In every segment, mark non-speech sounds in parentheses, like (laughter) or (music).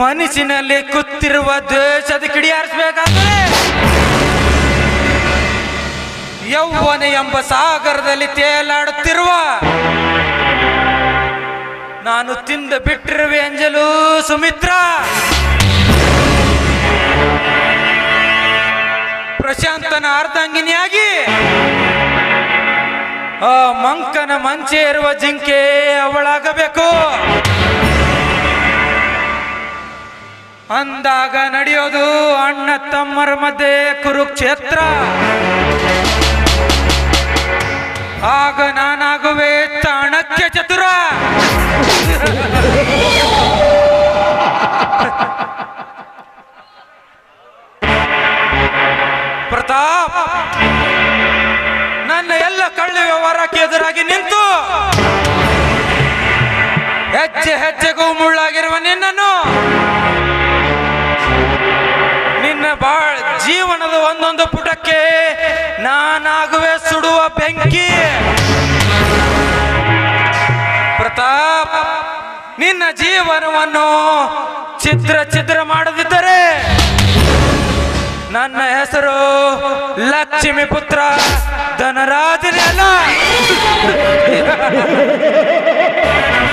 ಮನಸ್ಸಿನಲ್ಲಿ ಕೂತಿರುವ ದ್ವೇಷದ ಕಿಡಿ ಹಾರಿಸ್ಬೇಕಾದ್ರೆ ಯೌವನ ಎಂಬ ಸಾಗರದಲ್ಲಿ ತೇಲಾಡುತ್ತಿರುವ ನಾನು ತಿಂದು ಬಿಟ್ಟಿರುವೆ ಅಂಜಲು ಸುಮಿತ್ರ. ಪ್ರಶಾಂತನ ಅರ್ಧಾಂಗಿನಿಯಾಗಿ ಆ ಮಂಕನ ಮಂಚೆ ಇರುವ ಜಿಂಕೆ ಅವಳಾಗಬೇಕು. ಅಂದಾಗ ನಡೆಯೋದು ಅಣ್ಣ ತಮ್ಮರ ಮಧ್ಯೆ ಕುರುಕ್ಷೇತ್ರ. ಆಗ ನಾನಾಗುವೆ ಚಾಣಕ್ಯ ಚತುರ. ಹೆಜ್ಜೆ ಹೆಜ್ಜೆಗೂ ಮುಳ್ಳಾಗಿರುವ ನಿನ್ನನ್ನು. ನಿನ್ನ ಬಾಳ್ ಜೀವನದ ಒಂದೊಂದು ಪುಟಕ್ಕೆ ನಾನಾಗುವೆ ಸುಡುವ ಬೆಂಕಿ. ಪ್ರತಾಪ್, ನಿನ್ನ ಜೀವನವನ್ನು ಚಿತ್ರ ಚಿತ್ರ ಮಾಡದಿದ್ದರೆ ನನ್ನ ಹೆಸರು ಲಕ್ಷ್ಮಿ ಪುತ್ರ ಧನರಾಜನೇ ಅಲ್ಲ.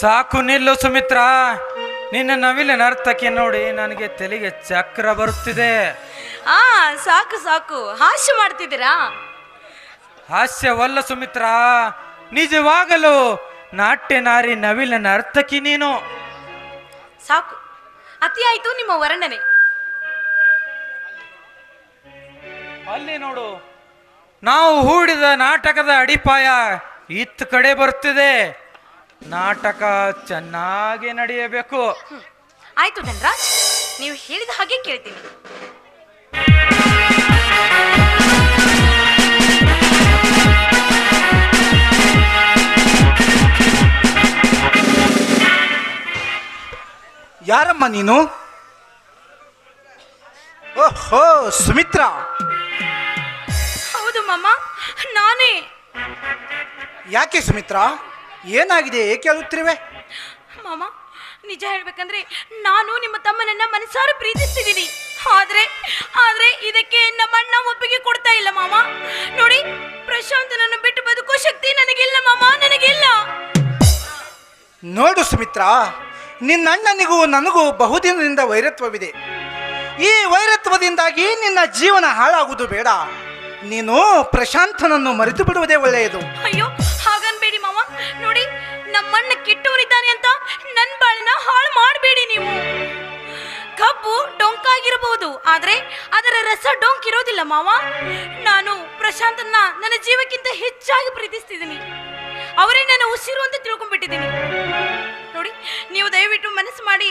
ಸಾಕು ನಿಲ್ಲು ಸುಮಿತ್ರ. ನಿನ್ನ ನವಿಲಿನ ನರ್ತಕಿ ನೋಡಿ ನನಗೆ ತಲೆಗೆ ಚಕ್ರ ಬರುತ್ತಿದೆ. ಆ ಸಾಕು ಸಾಕು. ಹಾಸ್ಯ ಮಾಡ್ತಿದ್ದೀರಾ? ಹಾಸ್ಯವಲ್ಲ ಸುಮಿತ್ರ. ನಿಜವಾಗಲು ನಾಟ್ಯ ನಾರಿ ನವಿಲಿನ ನರ್ತಕಿ ನೀನು. ಸಾಕು. ಅತಿ ಆಯ್ತು ನಿಮ್ಮ ವರ್ಣನೆ. ಅಲ್ಲಿ ನೋಡು. ನಾವು ಹೂಡಿದ ನಾಟಕದ ಅಡಿಪಾಯ ಇತ್ತ ಕಡೆ ಬರುತ್ತಿದೆ. ನಾಟಕ ಚೆನ್ನಾಗಿ ನಡೆಯಬೇಕು. ಆಯ್ತು ಧನ್ರಾಜ್ ನೀವು ಹೇಳಿದ ಹಾಗೆ ಕೇಳ್ತೀನಿ. ಯಾರಮ್ಮ ನೀನು? ಓಹೋ ಸುಮಿತ್ರಾ. ಹೌದು ಮಾಮ ನಾನೇ. ಯಾಕೆ ಸುಮಿತ್ರಾ? ಏನಾಗಿದೆ? ಏಕೆ ಅಳುತ್ತಿರುವೆ? ಮಾಮ ನಿಜ ಹೇಳ್ಬೇಕಂದ್ರೆ ನಾನು ನಿಮ್ಮ ತಮ್ಮನನ್ನ ಮನಸಾರ ಪ್ರೀತಿಸ್ತಿದ್ದೀನಿ. ಆದ್ರೆ ಆದ್ರೆ ಇದಕ್ಕೆ ನಮ್ಮ ಅಣ್ಣ ಒಪ್ಪಿಗೆ ಕೊಡ್ತಾ ಇಲ್ಲ ಮಾಮ. ನೋಡಿ ಪ್ರಶಾಂತನನ್ನು ಬಿಟ್ಟು ಬದುಕೋ ಶಕ್ತಿ ನನಗಿಲ್ಲ ಮಾಮ ನನಗಿಲ್ಲ. ನೋಡು ಸುಮಿತ್ರಾ ನಿನ್ನ ಅಣ್ಣನಿಗೂ ನನಗೂ ಬಹುದಿನದಿಂದ ವೈರತ್ವವಿದೆ. ಈ ವೈರತ್ವದಿಂದಾಗಿ ನಿನ್ನ ಜೀವನ ಹಾಳಾಗುವುದು ಬೇಡ. ನೀನು ಪ್ರಶಾಂತನನ್ನು ಮರೆತು ಬಿಡುವುದೇ ಒಳ್ಳೆಯದು. ಅಯ್ಯೋ ನೋಡಿ, ನಮ್ಮಣ್ಣ ಕೆಟ್ಟವರಿದ್ದಾನೆ ಅಂತ ನನ್ನ ಬಾಳಿನ ಹಾಳು ಮಾಡಬೇಡಿ ನೀವು. ಕಬ್ಬು ಡೊಂಕಾಗಿರಬಹುದು, ಆದರೆ ಅದರ ರಸ ಡೊಂಕ್ ಇರೋದಿಲ್ಲ ಮಾವ. ನಾನು ಪ್ರಶಾಂತನ್ನ ನನ್ನ ಜೀವಕ್ಕಿಂತ ಹೆಚ್ಚಾಗಿ ಪ್ರೀತಿಸ್ತಿದ್ದೀನಿ. ಅವರೇ ನನ್ನ ಉಸಿರು ಅಂತ ತಿಳ್ಕೊಂಡ್ಬಿಟ್ಟಿದ್ದೀನಿ. ನೋಡಿ, ನೀವು ದಯವಿಟ್ಟು ಮನಸ್ಸು ಮಾಡಿ,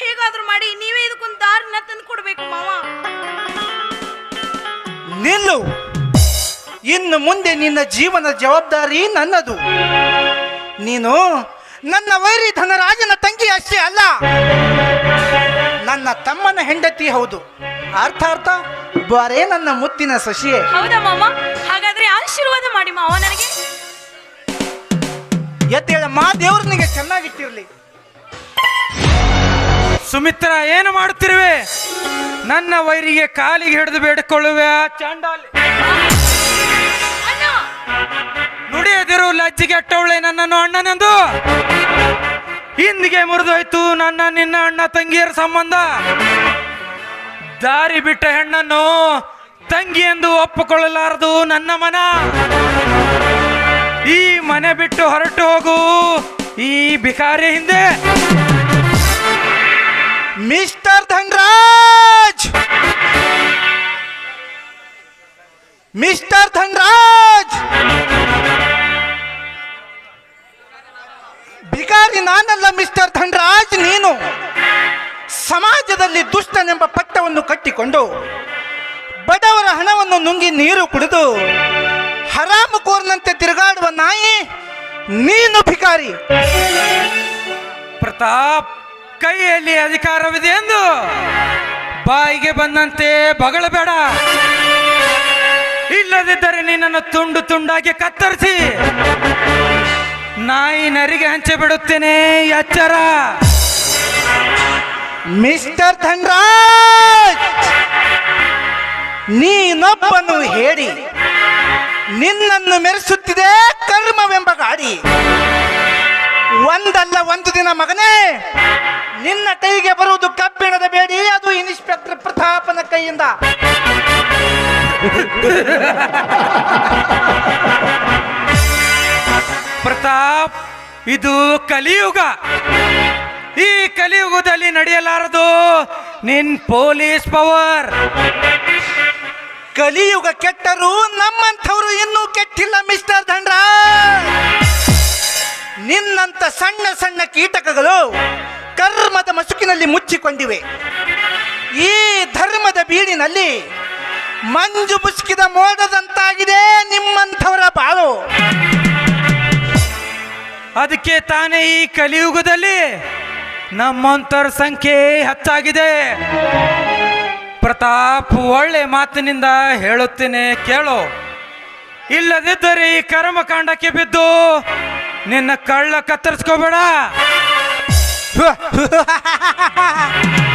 ಹೇಗಾದ್ರೂ ಮಾಡಿ, ನೀವೇ ಇದಕ್ಕೊಂದು ದಾರಿನ ತಂದು ಕೊಡ್ಬೇಕು ಮಾವ. ನಿಲ್ಲು. ಇನ್ನು ಮುಂದೆ ನಿನ್ನ ಜೀವನ ಜವಾಬ್ದಾರಿ ನನ್ನದು. ನೀನು ನನ್ನ ವೈರಿ ಧನರಾಜನ ತಂಗಿ ಅಷ್ಟೇ ಅಲ್ಲ. ನನ್ನ ತಮ್ಮನ ಹೆಂಡತಿ ಹೌದು. ಅರ್ಥ ಅರ್ಥ? ಬರೇ ನನ್ನ ಮುತ್ತಿನ ಸಸಿಯೇ. ಹೌದಾ ಮಾಮ? ಹಾಗಾದ್ರೆ ಆಶೀರ್ವಾದ ಮಾಡಿ ಮಾವ ನನಗೆ. ಎದ್ದೇಳಮ್ಮ ದೇವ್ರನಿಗೆ ಚೆನ್ನಾಗಿಟ್ಟಿರ್ಲಿ. ಸುಮಿತ್ರ ಏನು ಮಾಡುತ್ತಿರುವೆ? ನನ್ನ ವೈರಿಗೆ ಕಾಲಿಗೆ ಹಿಡಿದು ಬೇಡಿಕೊಳ್ಳುವೆ ಆ ಚಾಂಡಾಲಿ. ನುಡಿಯದಿರು ಲಜ್ಜಿಗೆ ಅಟ್ಟವಳೆ ನನ್ನನ್ನು ಅಣ್ಣನೆಂದು. ಹಿಂದಿಗೆ ಮುರಿದೋಯ್ತು ನನ್ನ ನಿನ್ನ ಅಣ್ಣ ತಂಗಿಯರ ಸಂಬಂಧ. ದಾರಿ ಬಿಟ್ಟ ಹೆಣ್ಣನ್ನು ತಂಗಿ ಎಂದು ಒಪ್ಪಿಕೊಳ್ಳಲಾರದು ನನ್ನ ಮನ. ಈ ಮನೆ ಬಿಟ್ಟು ಹೊರಟು ಹೋಗು ಈ ಬಿಕಾರಿ ಹಿಂದೆ. ಮಿಸ್ಟರ್ ಧನ್ರಾಜ್! ಮಿಸ್ಟರ್ ಧನ್ರಾಜ್! ಬಿಕಾರಿ ನಾನಲ್ಲ ಮಿಸ್ಟರ್ ಧನ್ರಾಜ್ ನೀನು. ಸಮಾಜದಲ್ಲಿ ದುಷ್ಟನೆಂಬ ಪಟ್ಟವನ್ನು ಕಟ್ಟಿಕೊಂಡು ಬಡವರ ಹಣವನ್ನು ನುಂಗಿ ನೀರು ಕುಡಿದು ಹರಾಮುಕೋರ್ನಂತೆ ತಿರುಗಾಡುವ ನಾಯಿ ನೀನು ಭಿಕಾರಿ. ಪ್ರತಾಪ್, ಕೈಯಲ್ಲಿ ಅಧಿಕಾರವಿದೆ ಎಂದು ಬಾಯಿಗೆ ಬಂದಂತೆ ಬಗಳಬೇಡ ಇಲ್ಲದಿದ್ದರೆ ನಿನ್ನನ್ನು ತುಂಡು ತುಂಡಾಗಿ ಕತ್ತರಿಸಿ. ನಾಯಿ ನರಿಗೆ ಹಂಚಿ ಬಿಡುತ್ತೇನೆ, ಎಚ್ಚರ. ಮಿಸ್ಟರ್ ಧನ್ರಾಜ್, ನೀನೊಬ್ಬನು ಹೇಳಿ, ನಿನ್ನನ್ನು ಮೆರೆಸುತ್ತಿದೆ ಕರ್ಮವೆಂಬ ಗಾಡಿ. ಒಂದಲ್ಲ ಒಂದು ದಿನ ಮಗನೇ, ನಿನ್ನ ಕೈಗೆ ಬರುವುದು ಕಬ್ಬಿಣದ ಬೇಡಿ, ಅದು ಇನ್ಸ್ಪೆಕ್ಟರ್ ಪ್ರತಾಪನ ಕೈಯಿಂದ. (laughs) ಪ್ರತಾಪ್, ಇದು ಕಲಿಯುಗ. ಈ ಕಲಿಯುಗದಲ್ಲಿ ನಡೆಯಲಾರದು ನಿನ್ ಪೊಲೀಸ್ ಪವರ್. ಕಲಿಯುಗ ಕೆಟ್ಟರು ನಮ್ಮಂಥವ್ರು ಇನ್ನೂ ಕೆಟ್ಟಿಲ್ಲ ಮಿಸ್ಟರ್ ಧಂಡ್ರ ನಿನ್ನಂತ ಸಣ್ಣ ಸಣ್ಣ ಕೀಟಕಗಳು ಕರ್ಮದ ಮಸುಕಿನಲ್ಲಿ ಮುಚ್ಚಿಕೊಂಡಿವೆ. ಈ ಧರ್ಮದ ಬೀಡಿನಲ್ಲಿ ಮಂಜು ಬುಸುಕಿದ ಮೋಡದಂತಾಗಿದೆ ನಿಮ್ಮಂಥವರ ಬಾಳು. ಅದಕ್ಕೆ ತಾನೇ ಈ ಕಲಿಯುಗದಲ್ಲಿ ನಮ್ಮಂಥವ್ರ ಸಂಖ್ಯೆ ಹೆಚ್ಚಾಗಿದೆ. ಪ್ರತಾಪ್ ಒಳ್ಳೆ ಮಾತಿನಿಂದ ಹೇಳುತ್ತೇನೆ ಕೇಳು. ಇಲ್ಲದಿದ್ದರೆ ಈ ಕರ್ಮಕಾಂಡಕ್ಕೆ ಬಿದ್ದು ನಿನ್ನ ಕಳ್ಳ ಕತ್ತರಿಸ್ಕೋಬೇಡ. (laughs)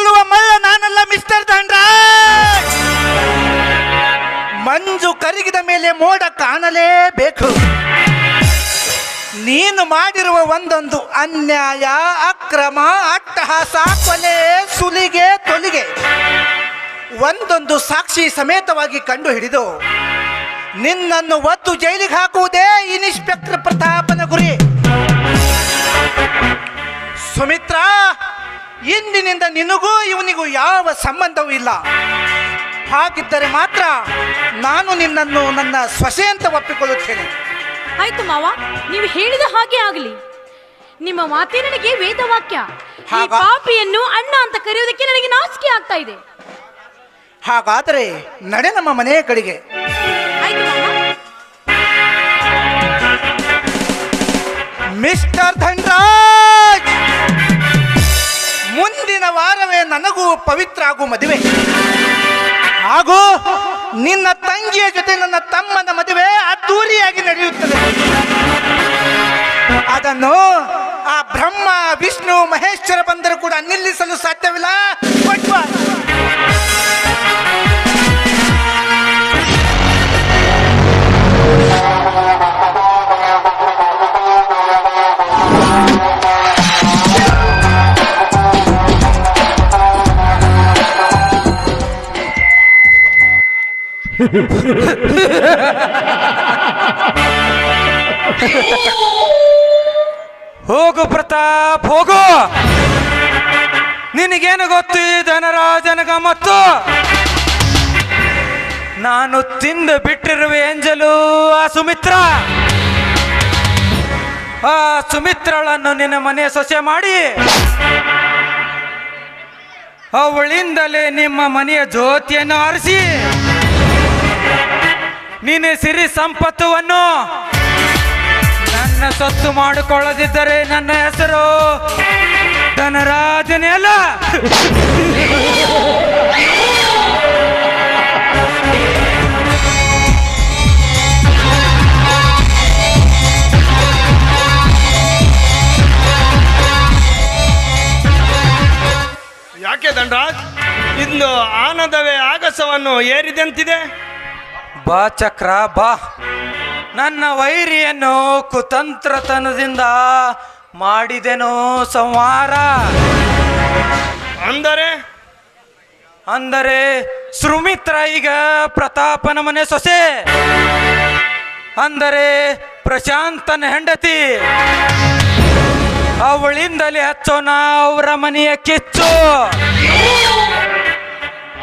ಕತ್ತರಿಸಿಕೊಳ್ಳುವ ಮಲ್ಲ ನಾನಲ್ಲ, ಮಿಸ್ಟರ್ ದಂಡ್ರ ಮಂಜು ಕರಗಿದ ಮೇಲೆ ಮೋಡ ಕಾಣಲೇಬೇಕು. ನೀನು ಮಾಡಿರುವ ಒಂದೊಂದು ಅನ್ಯಾಯ, ಅಕ್ರಮ, ಅಟ್ಟಹಾಸ, ಕೊಲೆ, ಸುಲಿಗೆ ತೊಲಿಗೆ ಒಂದೊಂದು ಸಾಕ್ಷಿ ಸಮೇತವಾಗಿ ಕಂಡು ಹಿಡಿದು ನಿನ್ನನ್ನು ಒತ್ತು ಜೈಲಿಗೆ ಹಾಕುವುದೇ ಇನ್ಸ್ಪೆಕ್ಟರ್ ಪ್ರತಾಪನ ಗುರಿ. ಸುಮಿತ್ರಾ ಇಂದಿನಿಂದ ನಿನಗೂ ಇವನಿಗೂ ಯಾವ ಸಂಬಂಧವೂ ಇಲ್ಲ. ಹಾಗಿದ್ದರೆ ಮಾತ್ರ ನಾನು ನಿನ್ನನ್ನು ನನ್ನ ಸೊಸೆ ಅಂತ ಒಪ್ಪಿಕೊಳ್ಳುತ್ತೇನೆ. ಆಯ್ತು ಮಾವ ನೀವು ಹೇಳಿದ ಹಾಗೆ ಆಗಲಿ. ನಿಮ್ಮ ಮಾತೇ ನನಗೆ ವೇದವಾಕ್ಯ ಈ ಹಾಗ? ಪಾಪಿಯನ್ನು ಅಣ್ಣ ಅಂತ ಕರೆಯೋದಕ್ಕೆ ನನಗೆ ನಾಚಿಕೆ ಆಗ್ತಾ ಇದೆ. ಹಾಗಾದರೆ ನಡೆ ನಮ್ಮ ಮನೆಯ ಕಡೆಗೆ. ಆಯ್ತು ಮಾವ. ಮಿಸ್ಟರ್ ಧನ್ರಾಜ್! ಮುಂದಿನ ವಾರವೇ ನನಗೂ ಪವಿತ್ರ ಆಗು ಮದುವೆ. ಹಾಗೂ ನಿನ್ನ ತಂಗಿಯ ಜೊತೆ ನನ್ನ ತಮ್ಮನ ಮದುವೆ ಅದ್ದೂರಿಯಾಗಿ ನಡೆಯುತ್ತದೆ. ಅದನ್ನು ಆ ಬ್ರಹ್ಮ ವಿಷ್ಣು ಮಹೇಶ್ವರ ಬಂದರೂ ಕೂಡ ನಿಲ್ಲಿಸಲು ಸಾಧ್ಯವಿಲ್ಲ. ಹೋಗು ಪ್ರತಾಪ್, ಹೋಗು. ನಿನಗೇನು ಗೊತ್ತು ಧನರಾಜನಗ ಮತ್ತು ನಾನು ತಿಂದು ಬಿಟ್ಟಿರುವ ಎಂಜಲು ಆ ಸುಮಿತ್ರ. ಆ ಸುಮಿತ್ರಳನ್ನು ನಿನ್ನ ಮನೆ ಸೊಸೆ ಮಾಡಿ. ಅವಳಿಂದಲೇ ನಿಮ್ಮ ಮನೆಯ ಜ್ಯೋತಿಯನ್ನು ಆರಿಸಿ. ನಿನ್ನ ಸಿರಿ ಸಂಪತ್ತುವನ್ನು ನನ್ನ ಸೊತ್ತು ಮಾಡಿಕೊಳ್ಳದಿದ್ದರೆ ನನ್ನ ಹೆಸರು ಧನರಾಜನೇ ಅಲ್ಲ. ಯಾಕೆ ಧನರಾಜ್? ಇಂದು ಆನಂದವೇ ಆಗಸವನ್ನು ಏರಿದಂತಿದೆ. ಬಾ ಚಕ್ರ ಬಾ. ನನ್ನ ವೈರಿಯನ್ನು ಕುತಂತ್ರತನದಿಂದ ಮಾಡಿದೆನೋ ಸಂಹಾರ. ಅಂದರೆ? ಅಂದರೆ ಸುಮಿತ್ರ ಈಗ ಪ್ರತಾಪನ ಮನೆ ಸೊಸೆ. ಅಂದರೆ ಪ್ರಶಾಂತನ ಹೆಂಡತಿ. ಅವಳಿಂದಲೇ ಹಚ್ಚೋಣ ಅವರ ಮನೆಯ ಕಿಚ್ಚು.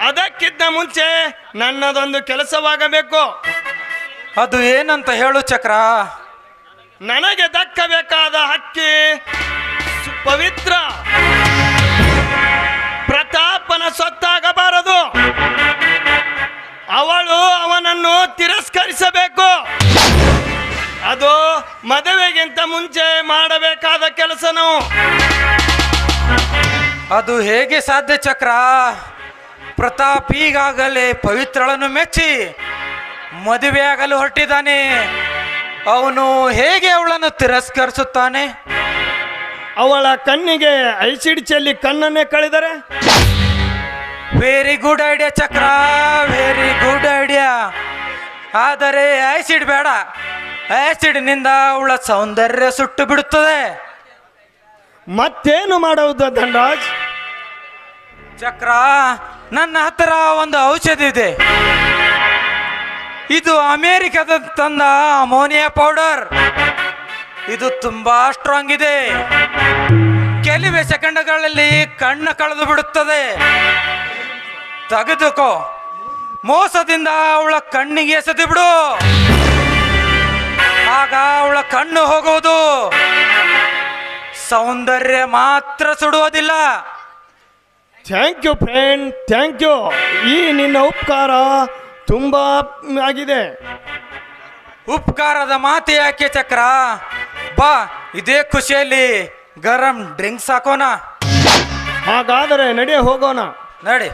ಅದಕ್ಕಿಂತ ಮುಂಚೆ ನನ್ನದೊಂದು ಕೆಲಸವಾಗಬೇಕು. ಅದು ಏನಂತ ಹೇಳು ಚಕ್ರ. ನನಗೆ ದಕ್ಕಬೇಕಾದ ಹಕ್ಕಿ ಪವಿತ್ರ ಪ್ರತಾಪನ ಸೊತ್ತಾಗಬಾರದು. ಅವಳು ಅವನನ್ನು ತಿರಸ್ಕರಿಸಬೇಕು. ಅದು ಮದುವೆಗಿಂತ ಮುಂಚೆ ಮಾಡಬೇಕಾದ ಕೆಲಸನು. ಅದು ಹೇಗೆ ಸಾಧ್ಯ ಚಕ್ರ? ಪ್ರತಾಪ್ ಈಗಾಗಲೇ ಪವಿತ್ರಳನ್ನು ಮೆಚ್ಚಿ ಮದುವೆಯಾಗಲು ಹೊರಟಿದ್ದಾನೆ. ಅವನು ಹೇಗೆ ಅವಳನ್ನು ತಿರಸ್ಕರಿಸುತ್ತಾನೆ? ಅವಳ ಕಣ್ಣಿಗೆ ಐಸಿಡ್ ಚೆಲ್ಲಿ ಕಣ್ಣನ್ನೇ ಕಳೆದರೆ? Very good idea Chakra. Very good idea ಆದರೆ ಆಸಿಡ್ ಬೇಡ. ಆಸಿಡ್ನಿಂದ ಅವಳ ಸೌಂದರ್ಯ ಸುಟ್ಟು ಬಿಡುತ್ತದೆ. ಮತ್ತೇನು ಮಾಡುವುದು ಧನರಾಜ್? ಚಕ್ರ ನನ್ನ ಹತ್ರ ಒಂದು ಔಷಧಿ ಇದೆ. ಇದು ಅಮೇರಿಕದ ತಂದ ಅಮೋನಿಯಾ ಪೌಡರ್. ಇದು ತುಂಬಾ ಸ್ಟ್ರಾಂಗ್ ಇದೆ. ಕೆಲವೇ ಸೆಕೆಂಡ್ಗಳಲ್ಲಿ ಕಣ್ಣು ಕಳೆದು ಬಿಡುತ್ತದೆ. ತೆಗೆದುಕೋ. ಮೋಸದಿಂದ ಅವಳ ಕಣ್ಣಿಗೆ ಎಸೆದು ಬಿಡು. ಆಗ ಅವಳ ಕಣ್ಣು ಹೋಗುವುದು. ಸೌಂದರ್ಯ ಮಾತ್ರ ಸುಡುವುದಿಲ್ಲ. Thank you friend thank you ಈ ನಿನ್ನ ಉಪಕಾರ ತುಂಬ ಆಗಿದೆ. ಉಪಕಾರದ ಮಾತು ಯಾಕೆ ಚಕ್ರ? ಬಾ ಇದೇ ಖುಷಿಯಲ್ಲಿ ಗರಂ ಡ್ರಿಂಕ್ಸ್ ಹಾಕೋಣ. ಹಾಗಾದರೆ ನಡೆ ಹೋಗೋಣ. ನಡಿ.